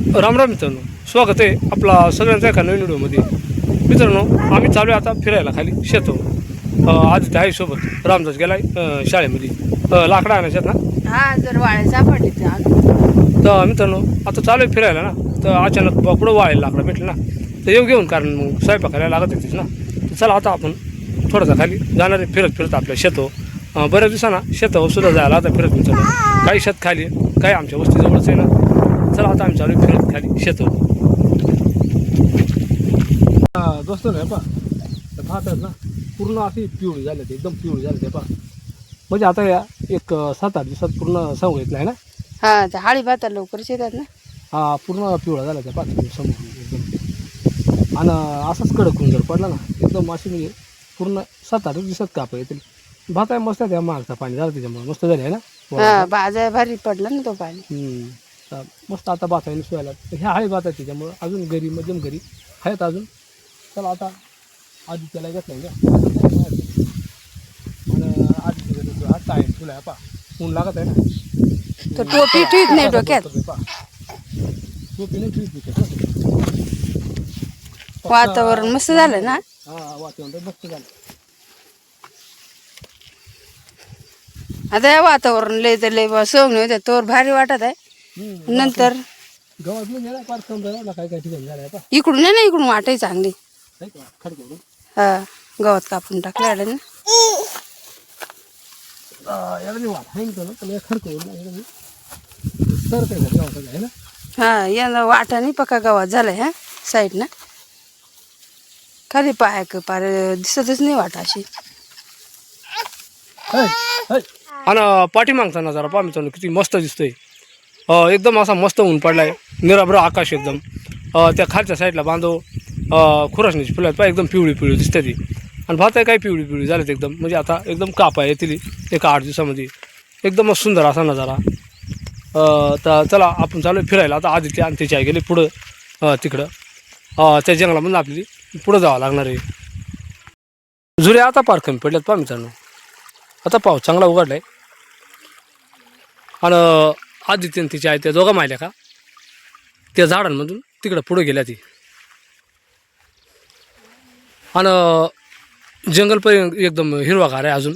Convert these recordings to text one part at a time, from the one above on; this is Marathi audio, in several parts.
राम राम मित्रांनो स्वागत आहे आपला सगळ्यांचा एका नवीन व्हिडिओमध्ये. मित्रांनो आम्ही चालू आहे आता फिरायला खाली शेतो आज आहे सोबत रामदास गेलाय अं, शाळेमध्ये. लाकडं आणायच्यात ना? हा. तर मित्रांनो आता चालू आहे फिरायला ना. तर अचानक कुठं वाळेल लाकडं भेटलं ना. तर येऊ घेऊन कारण मग स्वयंपाक करायला लागत होतीच ना. तर चला आता आपण थोडासा खाली जाणार आहे फिरत फिरत आपल्या शेतो बऱ्याच दिवसांना शेतावर सुद्धा जायला आता फिरत मित्रांनो काही शेत खाली काही आमच्या वस्तीजवळच आहे ना. चला आता आम्ही चालू आहे फिरत खाली शेतो दोस्त नाही पा भात आहेत ना पूर्ण अशी पिवळी झाली ते एकदम पिवळी झाली ते पा म्हणजे आता या एक सात आठ दिवसात पूर्ण सांगू घेतलं आहे ना? हा ते हाळी भाता लवकरच येतात ना? हा पूर्ण पिवळा झाला त्या पाच समोर एकदम. आणि असाच कडक होऊन जर पडला ना एकदम अशी म्हणजे पूर्ण सात आठ दिवसात काप येतील. भात आहे मस्त आहे त्या मागचा पाणी झालं त्याच्यामुळे मस्त झाले आहे ना? हा बाजा भारी पडला ना तो पाणी. हम्म. मस्त आता आहे सोयाला तर ह्या आहे आहे त्याच्यामुळं अजून घरी मध्यम घरी. आहेत अजून. चला आता आधी त्याला घेतलं का त्याला हात आहे तुला पा. ऊन लागत आहे ना. तो टोपी ठेवीत नाही डोक्यात? टोपी नाही डोक्यात. वातावरण मस्त झालं ना? हा वातावरण मस्त झालं आता वातावरण लय तर लय सोंग होते तोवर भारी वाटत आहे. नंतर? गव्हात नाही गेला पार कम झाला काय काय ठिकाणी झालं आहे पा इकडून आहे ना इकडून वाटाय चांगली. का? हा गवत कापून टाकलं ना याला मी वाट ना पण या ना याला मी तर काय झालं गव्हाचं आहे ना? हा यंदा वाटा नाही पक्का गवत झालाय हा साईड ना खाली पाय पार दिसतच नाही वाटा अशी. आणि पाठीमागचा नजारा पहा मित्रांनो किती मस्त दिसतोय. एकदम असा मस्त ऊन पडलाय. निराभ्र आकाश एकदम. त्या खालच्या साईडला बांधव खुरासणीची फुलं आहेत पहा एकदम पिवळी पिवळी दिसते ती. आणि भात आहे काही पिवळी पिवळी झालेत एकदम. म्हणजे आता एकदम काप आहे येतील एका आठ दिवसामध्ये. एकदमच सुंदर असा नजारा. तर चला आपण चालू फिरायला. आता आदित्य आणि त्याची आई गेले पुढं तिकडं. त्या जंगलामधून आपली पुढं जावं लागणार आहे. जुरे आता पार कमी पडल्यात पहा मित्रांनो. आता पाऊस चांगला उघडला आहे आणि आदित्य आणि तिच्या आई त्या दोघं माहिल्या का? त्या झाडांमधून तिकडं पुढं गेल्या ती. आणि जंगल पण एकदम हिरवागार आहे अजून.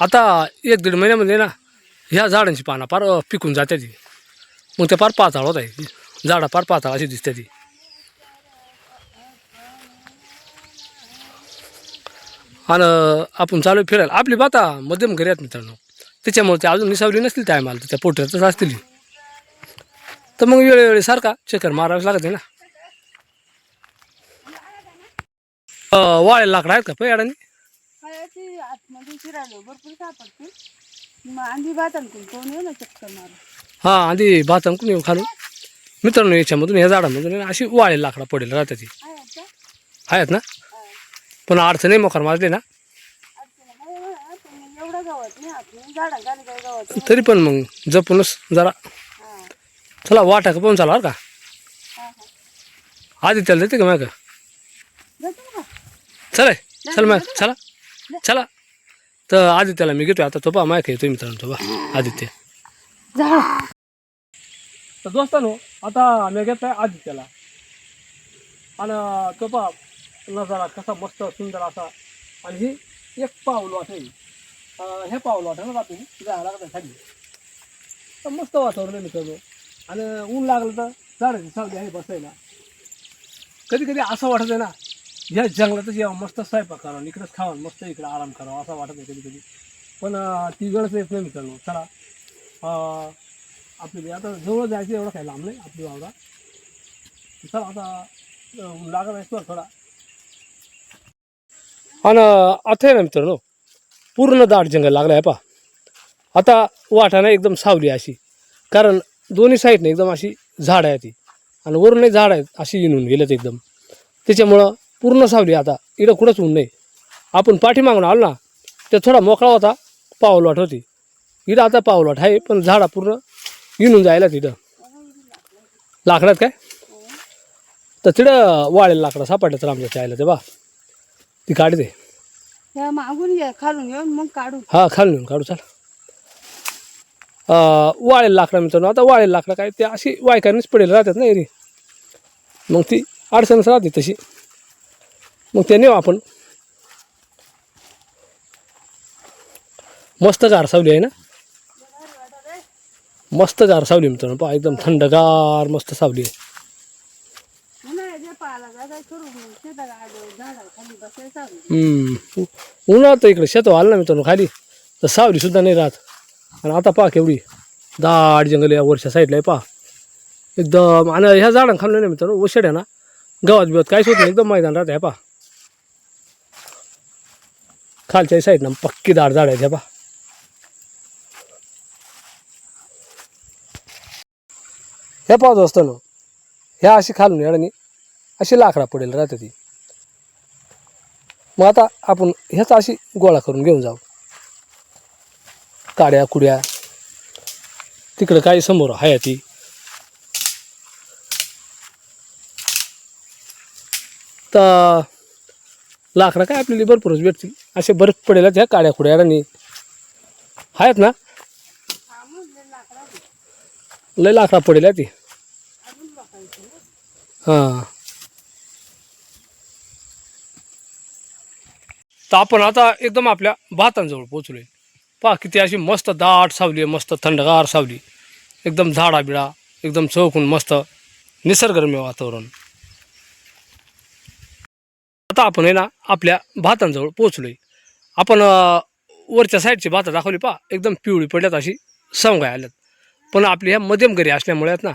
आता एक दीड महिन्यामध्ये ना ह्या झाडांची पानं फार पिकून जाते ती. मग त्या फार पाताळ होत आहे. झाडं फार पाताळ अशी दिसते ती. आणि आपण चालू आहे फिरायला. आपली बाता मध्यम घरी आहेत मित्रांनो. त्याच्यामुळे ते अजून निसावली नसतील टायमाला त्या पोट्यातच असतील. तर मग वेळोवेळी सारखा चक्कर मारावंच लागत आहे ना. अं, वाळेल लाकडं आहेत का पै अडाणी? आतमध्ये फिरायला भरपूर सापडते मग आंधी भातांकून कोण येऊ ना चक्कर मारू हां आधी भात अंकून येऊ खालून. मित्रांनो याच्यामधून या झाडामधून आहे अशी वाळेल लाकडं पडेल राहते ती आहेत ना? पण अडचण नाही मोकार माजले ना. गवत नाही आपण झाडा झाली काय गवत तरी पण मग जपूनच जरा. चला वाटा का पाहून चला बरं का? आधी त्याला देते का मग? चला चल मग चला. चला. तर आदित्याला मी घेतोय. आता तो पा मायक येतोय मित्रांनो तो आदित्य. झाड तर दोस्तानो आता मी घेतोय आदित्याला. आणि तो पा नजारा कसा मस्त सुंदर असा. आणि ही एक पाऊल वाट आहे अं, हे ना खाली? मस्त वातावरण मित्रांनो. आणि ऊन लागलं तर झाडाची सावली आहे बसायला. कधी कधी असं वाटत आहे ना ह्या जंगलातच मस्त स्वयंपाक करावं इकडंच खावं मस्त इकडं आराम करावा असं वाटत कधी कधी पण अं, ती वेळच येत चला अं, आपली आता जवळ जायचं एवढं काही लांब नाही आपली वावरा. चला आता अं, लागत आहे थोडा आणि आता आहे ना मित्रांनो पूर्ण दाट जंगल लागलं आहे पा आता वाटाणा एकदम सावली अशी. कारण दोन्ही साईडने एकदम अशी झाड आहे ती. आणि वरूनही झाड आहेत अशी येऊन गेलेत एकदम. त्याच्यामुळं पूर्ण सावली आता. इकडं कुठंच ऊन नाही. आपण पाठीमागून आलो ना ते थोडा मोकळा होता पावलवाट होती. इथं आता पावलवाट आहे पण झाडा पूर्ण येऊन जायला तिथं. लाकडात काय? तर तिथं वाळेल लाकडं सापडलं तर आमच्या चायला ते बा. ती काढते. मागून ये खालून येऊन मग काढू. हा खालून येऊन काढू चाल. वाळेल लाकडं मित्रांनो आता वाळेल लाकडं काय ते अशी वायकांनीच पडेल राहतात ना एरी. मग ती अडचणच राहते तशी. मग ते नेऊ आपण. मस्त गार सावली आहे ना? मस्त गार सावली मित्रांनो पहा एकदम थंडगार मस्त सावली आहे. उन्हाळ्यात तर इकडे शेत आलं ना मित्रांनो खाली. तर सावली सुद्धा नाही राहत. आणि आता पहा केवढी. दाट जंगल या वरच्या साईडला आहे पहा. एकदम आणि ह्या झाडां खाल्लं ना मित्रांनो ओशड आहे ना. गवत बिवत काहीच होत नाही एकदम मैदान राहत आहे पहा. खालच्या साईडनं पक्की दाट झाड आहे पहा. हे पाहत असताना ह्या अशी खालून येडानी अशी लाकडा पडेल राहते ती. मग आता आपण ह्याच अशी गोळा करून घेऊन जाऊ. काड्या कुड्या तिकडं काही समोर आहे ती. तर लाकडं काय आपल्याला भरपूरच भेटतील. असे बरेच पडेल ह्या काड्या कुड्या आणि आहेत ना? लय लाकडा पडेल ती. हां. तर आपण आता एकदम आपल्या भातांजवळ पोचलोय पहा किती अशी मस्त दाट सावली आहे मस्त थंडगार सावली. एकदम झाडाबिडा एकदम चौकून मस्त निसर्गरम्य वातावरण. आता आपण आहे ना आपल्या भातांजवळ पोचलोय आपण वरच्या साईडची भातं दाखवली पहा एकदम पिवळी पडल्यात अशी सवंगाय आल्यात. पण आपली ह्या मध्यमगरी असल्यामुळे आहेत ना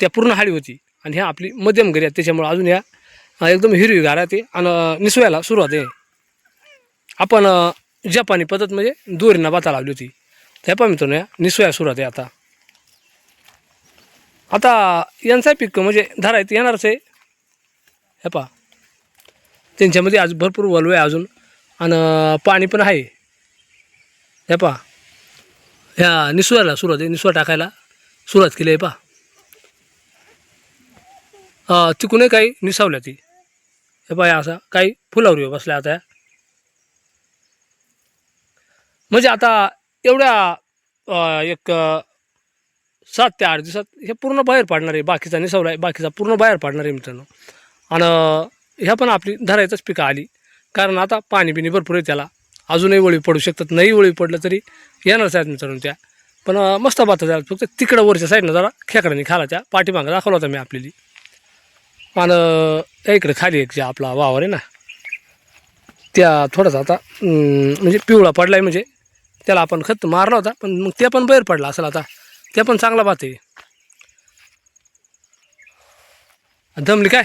त्या पूर्ण हाडी होती आणि ह्या आपली मध्यम गरी आहेत त्याच्यामुळे अजून ह्या एकदम हिरवी गार आहे आणि निसवायला सुरुवात आहे. आपण जपानी पद्धत म्हणजे दोरीनं बाता लावली होती त्या पण मित्रांनो या निसोया सुरुवात आहे आता. आता यांचा पीक म्हणजे धरायचं येणारच आहे. हे पा त्यांच्यामध्ये आज भरपूर वलव आहे अजून आणि पाणी पण आहे. हे पा ह्या निसुयाला सुरुवात आहे निसुआ टाकायला सुरुवात केली आहे पा तिकूनही काही निसावल्या ती. हे पा असा काही फुलावरी बसल्या आता ह्या. म्हणजे आता एवढ्या एक सात ते आठ दिवसात हे पूर्ण बाहेर पाडणार आहे बाकीचा निसवला आहे बाकीचा पूर्ण बाहेर पाडणार आहे मित्रांनो. आणि ह्या पण आपली धरायचंच पिकं आली. कारण आता पाणी बिणी भरपूर आहे त्याला. अजूनही वळी पडू शकतात नाही वळी पडलं तरी येणारच आहेत मित्रांनो त्या. पण मस्त बाता झाला फक्त तिकडं वरच्या साईडनं जरा खेकड्याने खाला त्या. पाठीमागं दाखवला होता मी आपल्याली. आणि त्या इकडे खाली एक जे आपला वावर आहे ना त्या थोडासा आता म्हणजे पिवळा पडला आहे म्हणजे त्याला आपण खत मारला होता पण मग ते पण बाहेर पडला असेल आता. ते पण चांगला बात आहे. दमली काय?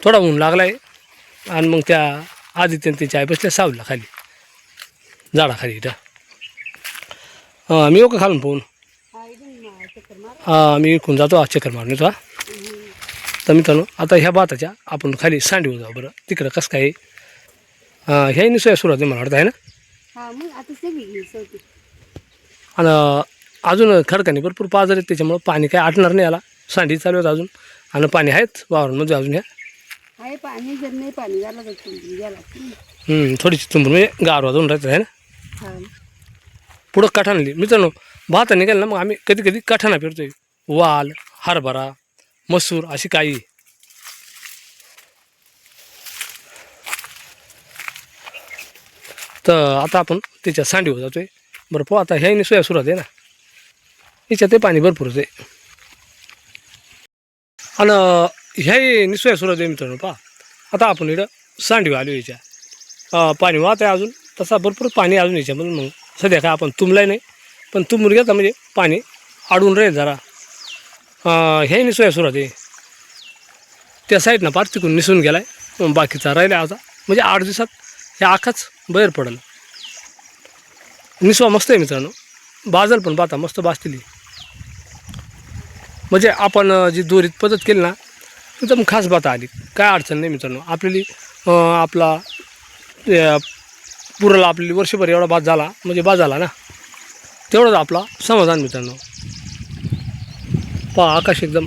थोडा ऊन लागला आहे आणि मग त्या आदित्यन त्याच्या आई बसल्या सावलीला खाली. झाडाखाली इथं. हां मी येऊ का खालून फोन हां मी इकडून जातो आज चक्कर मारून येतो हा. तर मित्रांनो आता ह्या भाताच्या आपण खाली सांडीवर जाऊ बरं. तिकडं कसं काय ह्या निसोया सुरुवात आहे मला वाटतं आहे ना? हा आणि अजून खडकाने भरपूर पाजर आहेत त्याच्यामुळं पाणी काय आटणार नाही याला. सांडी चालू आहेत अजून. आणि पाणी आहेत वावरांमध्ये अजून ह्या. आहे पाणी जर नाही पाणी झालं तर तुम्ही गेला हम्म, थोडीशी तुंबून म्हणजे गार वाजवून राहतात आहे ना? हा. पुढं कठाणली मित्रांनो भाता निघाल ना मग आम्ही कधी कधी कठाणा फिरतोय वाल हरभरा मसूर अशी काही. तर आता आपण त्याच्या सांडीवर जातोय. बरं पो आता ह्याही सोया सुरुवात आहे ना. याच्यात ते पाणी भरपूरच आहे आणि ह्याही निसोया सुरुवात आहे मित्रांनो पहा. आता आपण इकडं सांडी आलो याच्या. पाणी वाहत आहे अजून. तसा भरपूर पाणी अजून याच्यामधून मग सध्या काय आपण तुंबलाय नाही. पण तुंबून घेता म्हणजे पाणी अडून राहील जरा. ह्याही निसोया सुरुवात आहे. त्या साईडनं पार तिकून निसून गेलाय. मग बाकीचा राहिला आता. म्हणजे आठ दिवसात हे आखाच बाहेर पडेल. निसवा मस्त आहे मित्रांनो. बाजल पण पाहता मस्त बाजतील म्हणजे आपण जी दोरीत पद्धत केली ना एकदम खास बाता आली. काय अडचण नाही मित्रांनो. आपली आपला पुराला आपली वर्षभर एवढा बाद झाला म्हणजे बाद झाला ना तेवढंच आपला समाधान मित्रांनो. पहा आकाश एकदम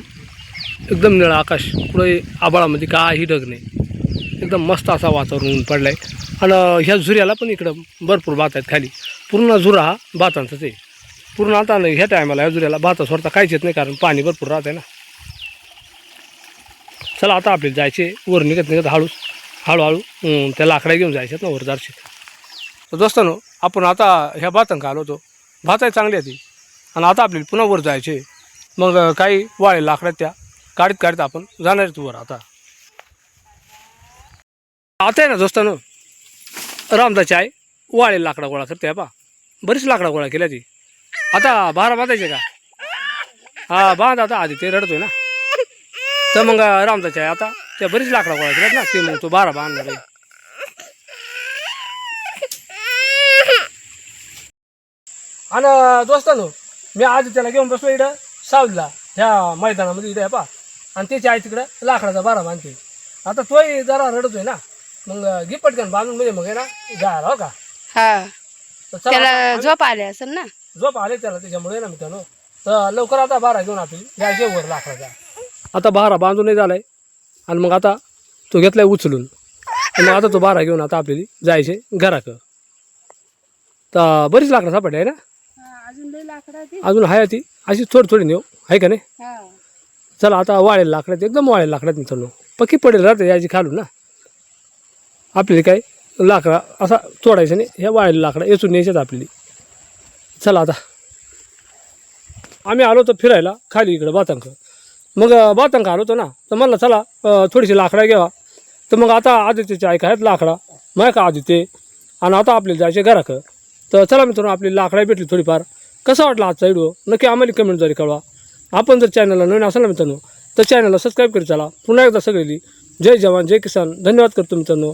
एकदम निळा आकाश. पुढे आबाळामध्ये काही ढग नाही. एकदम मस्त असा वातावरण ऊन पडलं आहे आणि ह्या झुऱ्याला पण इकडं भरपूर बात आहेत खाली. पूर्ण झुरा हा भातांचाच आहे. पूर्ण आता नाही ह्या टायमाला ह्या झुऱ्याला भाता सोडता काहीच येत नाही कारण पाणी भरपूर राहत आहे ना. चला आता आपल्याला जायचे वर निघत निघत हळू हळूहळू त्या लाकडा घेऊन जायच्यात ना वर जारशे तर दोस्तानो आपण आता ह्या भातांक आलो होतो. भात आहे चांगली आहे ती. आणि आता आपल्याला पुन्हा वर जायचे मग काही वाळे लाकडात त्या काढीत काढीत आपण जाणार आहेत वर आता. आता आहे ना दोस्तानो रामदाची आहे वाळेल लाकडा गोळा करते पा बरीच लाकडा गोळा केल्या ती आता बारा बांधायचे का? हा बांध आता आधी ते रडतोय ना. तर मग रामदाची आहे आता त्या बरीच लाकडा गोळा केल्यात ना. ते मग तो बारा बांधणार आहे. आणि दोस्तानो मी आधी त्याला घेऊन बसलो इकडं सावलीला ह्या मैदानामध्ये इकडे पा आणि त्याची आई तिकडं लाकडाचा बारा बांधते. आता तोही जरा रडतोय ना. मग घे पटकन बांधून म्हणजे मग आहे ना जायला हो का? हा. तर चला त्याला झोप आले असेल ना? झोप आले त्याला त्याच्यामुळे ना मित्रांनो. तर लवकर आता बारा घेऊन आपली जायचे वर लाकडाचा आता बारा बांधूनही झालाय. आणि मग आता तो घेतलाय उचलून. आणि मग आता तो बारा घेऊन आता आपल्याला जायचे घराक तर बरीच लाकडं सापडली आहे ना? अजून लई लाकडा अजून आहे ती. अशी थोडी थोडी नेऊ. आहे का नाही? चला आता वाळेल लाकडात एकदम वाळेल लाकडात मित्रांनो. पक्की पडेल राहते याची खालून ना? आपल्याला काय लाकडा असा तोडायचं नाही. ह्या वाळेल लाकडा येचून न्यायच्यात आपली चला आता. आम्ही आलो होतो फिरायला खाली इकडं बातंक. मग अं, बातंक आलो होतो ना. तर म्हणलं चला थोडीशी लाकडा घ्यावा. तर मग आता आदित्यचे ऐका आहेत लाकडा. माय का आदित्य? आणि आता आपल्याला जायचे घराक. तर चला मित्रांनो आपली लाकडा भेटली थोडीफार. कसा वाटला आजचा व्हिडिओ नक्की आम्हाला कमेंट जरी कळवा. आपण जर चॅनलला नवीन असाल ना मित्रांनो तर चॅनलला सबस्क्राईब करीत चला. पुन्हा एकदा सगळी जय जवान जय किसान. धन्यवाद करतो मित्रांनो.